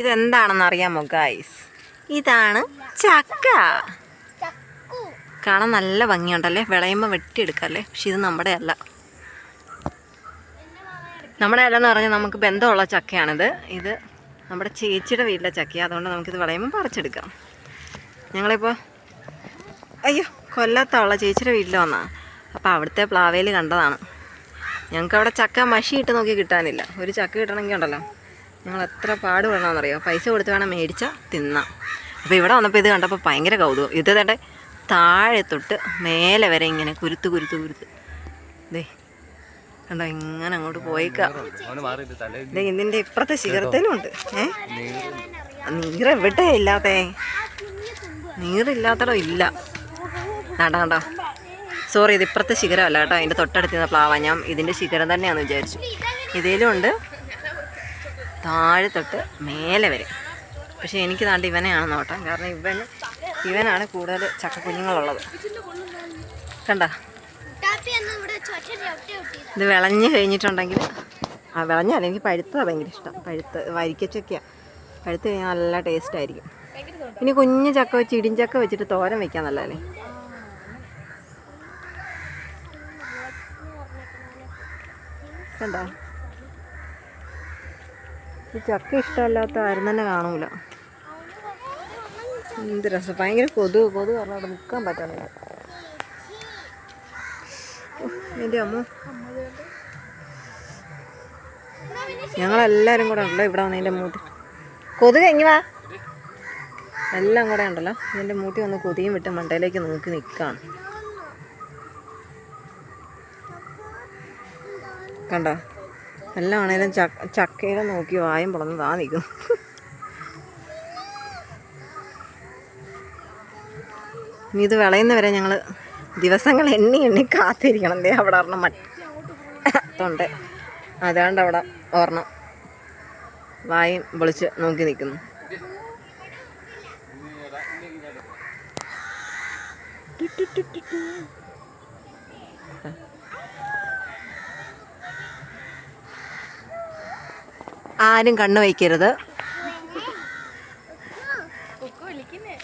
ഇതെന്താണെന്ന് അറിയാമോ ഗായ്സ് ഇതാണ് ചക്ക. കാണാൻ നല്ല ഭംഗിയുണ്ടല്ലേ? വിളയുമ്പോൾ വെട്ടിയെടുക്കല്ലേ? പക്ഷെ ഇത് നമ്മുടെ അല്ല നമ്മുടെ അല്ലെന്ന് പറഞ്ഞാൽ നമുക്ക് ബന്ധമുള്ള ചക്കയാണിത്. ഇത് നമ്മുടെ ചേച്ചിയുടെ വീട്ടിലെ ചക്കയാണ് അതുകൊണ്ട് നമുക്കിത് വിളയുമ്പോൾ പറിച്ചെടുക്കാം. ഞങ്ങളിപ്പോൾ അയ്യോ കൊല്ലത്തുള്ള ചേച്ചിയുടെ വീട്ടിൽ വന്നാൽ അപ്പോൾ അവിടുത്തെ പ്ലാവയിൽ കണ്ടതാണ്. ഞങ്ങൾക്ക് അവിടെ ചക്ക മഷി ഇട്ട് നോക്കി കിട്ടാനില്ല. ഒരു ചക്ക കിട്ടണമെങ്കിൽ ഉണ്ടല്ലോ. ഞങ്ങൾ എത്ര പാട് വേണമെന്നറിയോ പൈസ കൊടുത്ത് വേണം മേടിച്ചാൽ തിന്നാം. അപ്പോൾ ഇവിടെ വന്നപ്പോൾ ഇത് കണ്ടപ്പോൾ ഭയങ്കര കൗതുകം. ഇത് തേട്ടെ താഴെ തൊട്ട് മേലെ വരെ ഇങ്ങനെ കുരുത്ത് കുരുത്ത് കുരുത്ത്. ദേ കണ്ടോ ഇങ്ങനെ അങ്ങോട്ട് പോയിക്കാം. ഇതിന്റെ ഇപ്പുറത്തെ ശിഖരത്തിലും ഉണ്ട്. ഏ? നീറ് എവിടെ ഇല്ലാത്തേ? നീറില്ലാത്തടോ ഇല്ല. വേണ്ട കണ്ടോ സോറി ഇത് ഇപ്പുറത്തെ ശിഖരമല്ല കേട്ടോ. അതിന്റെ തൊട്ടടുത്തുന്ന പ്ലാവാ. ഞാൻ ഇതിന്റെ ശിഖരം തന്നെയാണെന്ന് വിചാരിച്ചു. ഇതിലും ഉണ്ട്. താഴെ തൊട്ട് മേലെ വരെ. പക്ഷേ എനിക്ക് താണ്ട് ഇവനെയാണ് നോട്ടം കാരണം ഇവന് ഇവനാണ് കൂടുതൽ ചക്ക കുഞ്ഞുങ്ങളുള്ളത് കണ്ട? ഇത് വിളഞ്ഞ് കഴിഞ്ഞിട്ടുണ്ടെങ്കിൽ ആ വിളഞ്ഞല്ല എനിക്ക് പഴുത്തതാണ് ഭയങ്കര ഇഷ്ടം. പഴുത്ത് വരിക്കച്ചൊക്കെയാണ് പഴുത്ത് കഴിഞ്ഞാൽ നല്ല ടേസ്റ്റ് ആയിരിക്കും. ഇനി കുഞ്ഞു ചക്ക വെച്ച് ഇടിഞ്ചക്ക വെച്ചിട്ട് തോരൻ വെക്കാൻ നല്ലതല്ലേ? കണ്ടോ? ഈ ചക്ക ഇഷ്ടമല്ലാത്ത ആരും തന്നെ കാണൂല. എന്ത് രസം. ഭയങ്കര കൊതു കൊതു കാരണം അവിടെ നിൽക്കാൻ പറ്റണില്ല. എന്റെ അമ്മ. ഞങ്ങളെല്ലാവരും കൂടെ ഉണ്ടല്ലോ ഇവിടെ വന്ന് എന്റെ മൂട്ടി. കൊതുക് എങ്ങി വാ. എല്ലാം കൂടെ ഉണ്ടല്ലോ. എന്റെ മൂട്ടി വന്ന് കൊതിയും വിട്ട് മണ്ടയിലേക്ക് നോക്കി നിൽക്കുകയാണ് കണ്ടോ? എല്ലാം ആണേലും ചക്ക ചക്കയുടെ നോക്കി വായം പൊളന്ന് താ നിൽക്കും ഇനി ഇത് വിളയുന്നവരെ ഞങ്ങൾ ദിവസങ്ങൾ എണ്ണി എണ്ണി കാത്തിരിക്കണം. ദേ അവിടെ ഒരെണ്ണം മറ്റുണ്ട് അതാണ്ട് അവിടെ ഒരെണ്ണം വായും പൊളിച്ച് നോക്കി നിൽക്കുന്നു ആരും കണ്ണു വയ്ക്കരുത്. വിളിക്കുന്നേ.